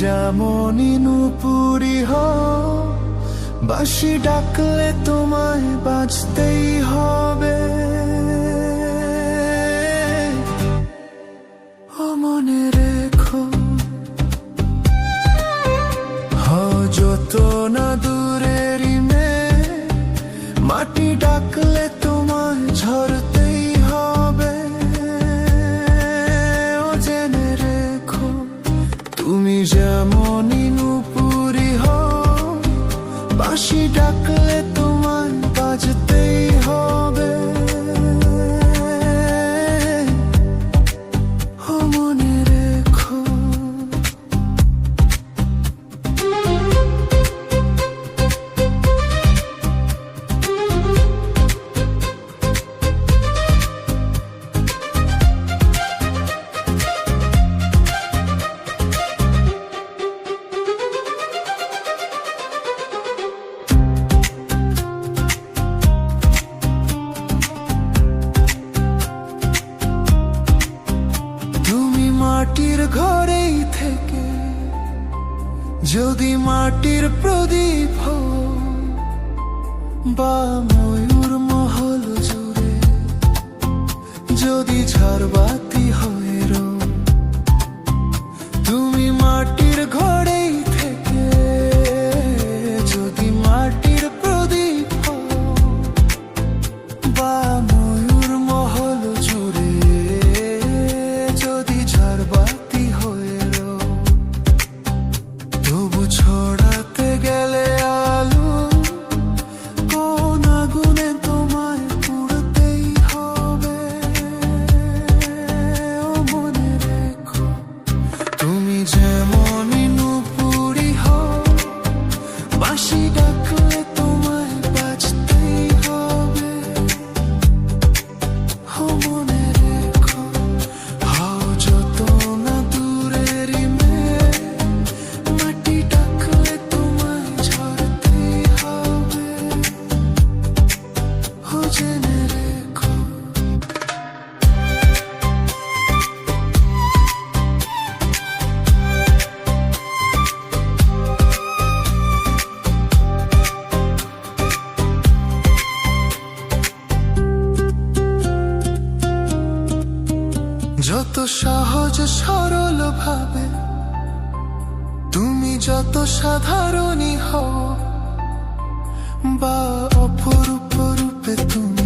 যেমনই নুপুরি হও, বাঁশি ডাকলে তোমায় বাজতেই হবে। ও মনে রেখো হ যত না দূরেরই মেয়ে মাটি ডাকলে তুমি যেমন নুপুরি বাঁশি ডাকলে তোমায় যদি মাটির প্রদীপ বা ময়ূর যত সহজ সরল ভাবে তুমি যত সাধারণই হও বা অপরূপ রূপে তুমি